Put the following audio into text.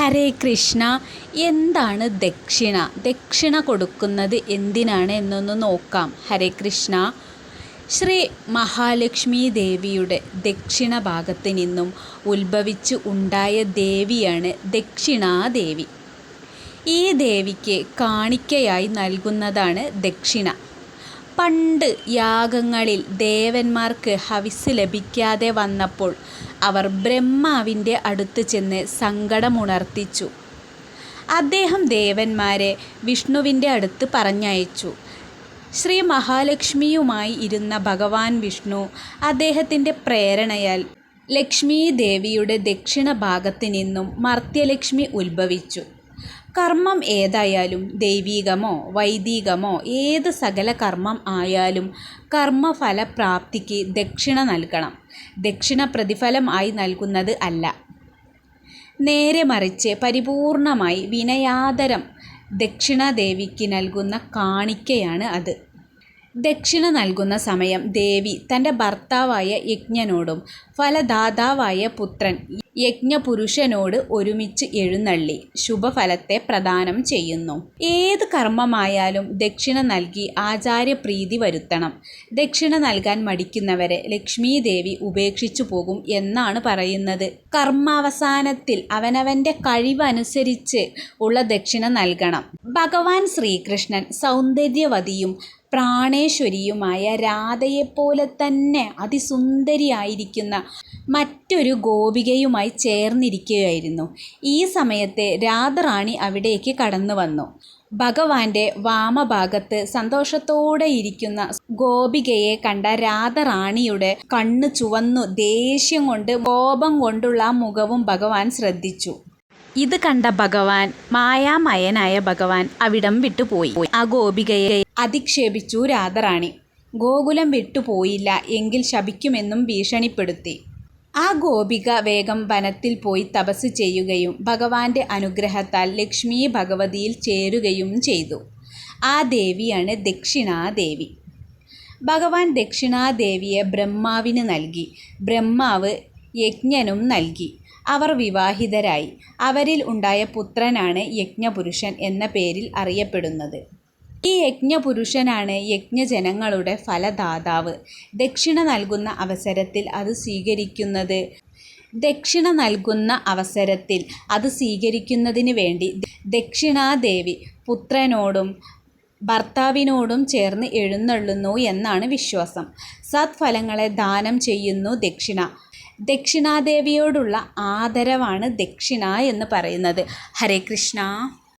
ഹരേ കൃഷ്ണ എന്താണ് ദക്ഷിണ? ദക്ഷിണ കൊടുക്കുന്നത് എന്തിനാണ് എന്നൊന്ന് നോക്കാം. ഹരേ കൃഷ്ണ ശ്രീ മഹാലക്ഷ്മി ദേവിയുടെ ദക്ഷിണ ഭാഗത്ത് നിന്നും ഉത്ഭവിച്ച് ഉണ്ടായ ദേവിയാണ് ദക്ഷിണാദേവി ഈ ദേവിക്ക് കാണിക്കയായി നൽകുന്നതാണ് ദക്ഷിണ. പണ്ട് യാഗങ്ങളിൽ ദേവന്മാർക്ക് ഹവിസ് ലഭിക്കാതെ വന്നപ്പോൾ അവർ ബ്രഹ്മാവിന്റെ അടുത്ത് ചെന്ന് സങ്കടമുണർത്തിച്ചു. അദ്ദേഹം ദേവന്മാരെ വിഷ്ണുവിന്റെ അടുത്ത് പറഞ്ഞയച്ചു. ശ്രീ മഹാലക്ഷ്മിയുമായി ഇരുന്ന ഭഗവാൻ വിഷ്ണു അദ്ദേഹത്തിന്റെ പ്രേരണയാൽ ലക്ഷ്മി ദേവിയുടെ ദക്ഷിണ ഭാഗത്ത് നിന്നും മർത്യലക്ഷ്മി ഉത്ഭവിച്ചു. കർമ്മം ഏതായാലും ദൈവീകമോ വൈദികമോ ഏത് സകല കർമ്മം ആയാലും കർമ്മഫലപ്രാപ്തിക്ക് ദക്ഷിണ നൽകണം. ദക്ഷിണ പ്രതിഫലം ആയി നൽകുന്നത് അല്ല. നേരെ മറിച്ച് പരിപൂർണമായി വിനയാദരം ദക്ഷിണാദേവിക്ക് നൽകുന്ന കാണിക്കയാണ് അത്. ദക്ഷിണ നൽകുന്ന സമയം ദേവി തന്റെ ഭർത്താവായ യജ്ഞനോടും ഫലദാതാവായ പുത്രൻ യജ്ഞപുരുഷനോട് ഒരുമിച്ച് എഴുന്നള്ളി ശുഭഫലത്തെ പ്രദാനം ചെയ്യുന്നു. ഏത് കർമ്മമായാലും ദക്ഷിണ നൽകി ആചാര്യപ്രീതി വരുത്തണം. ദക്ഷിണ നൽകാൻ മടിക്കുന്നവരെ ലക്ഷ്മീദേവി ഉപേക്ഷിച്ചു പോകും എന്നാണ് പറയുന്നത്. കർമാവസാനത്തിൽ അവനവന്റെ കഴിവനുസരിച്ച് ഉള്ള ദക്ഷിണ നൽകണം. ഭഗവാൻ ശ്രീകൃഷ്ണൻ സൗന്ദര്യവതിയും പ്രാണേശ്വരിയുമായ രാധയെപ്പോലെ തന്നെ അതിസുന്ദരിയായിരിക്കുന്ന മറ്റൊരു ഗോപികയുമായി ചേർന്നിരിക്കുകയായിരുന്നു. ഈ സമയത്ത് രാധറാണി അവിടേക്ക് കടന്നു വന്നു. ഭഗവാന്റെ വാമഭാഗത്ത് സന്തോഷത്തോടെ ഇരിക്കുന്ന ഗോപികയെ കണ്ട രാധറാണിയുടെ കണ്ണ് ചുവന്നു ദേഷ്യം കൊണ്ട് കോപം കൊണ്ടുള്ള മുഖവും ഭഗവാൻ ശ്രദ്ധിച്ചു. ഇത് കണ്ട ഭഗവാൻ മായാമയനായ ഭഗവാൻ അവിടം വിട്ടുപോയി ആ ഗോപികയെ അധിക്ഷേപിച്ചു രാധറാണി. ഗോകുലം വിട്ടുപോയില്ല എങ്കിൽ ശപിക്കുമെന്നും ഭീഷണിപ്പെടുത്തി. ഗോപിക വേഗം വനത്തിൽ പോയി തപസ് ചെയ്യുകയും ഭഗവാന്റെ അനുഗ്രഹത്താൽ ലക്ഷ്മി ഭഗവതിയിൽ ചേരുകയും ചെയ്തു. ആ ദേവിയാണ് ദക്ഷിണാദേവി. ഭഗവാൻ ദക്ഷിണാദേവിയെ ബ്രഹ്മാവിന് നൽകി. ബ്രഹ്മാവ് യജ്ഞനും നൽകി. അവർ വിവാഹിതരായി. അവരിൽ ഉണ്ടായ പുത്രനാണ് യജ്ഞപുരുഷൻ എന്ന പേരിൽ അറിയപ്പെടുന്നത്. ഈ യജ്ഞപുരുഷനാണ് യജ്ഞജനങ്ങളുടെ ഫലദാതാവ്. ദക്ഷിണ നൽകുന്ന അവസരത്തിൽ അത് സ്വീകരിക്കുന്നത്. ദക്ഷിണ നൽകുന്ന അവസരത്തിൽ അത് സ്വീകരിക്കുന്നതിന് വേണ്ടി ദക്ഷിണാദേവി പുത്രനോടും ഭർത്താവിനോടും ചേർന്ന് എഴുന്നള്ളുന്നു എന്നാണ് വിശ്വാസം. സത്ഫലങ്ങളെ ദാനം ചെയ്യുന്നു ദക്ഷിണ. ദക്ഷിണാദേവിയോടുള്ള ആദരവാണ് ദക്ഷിണ എന്ന് പറയുന്നത്. ഹരേ കൃഷ്ണ.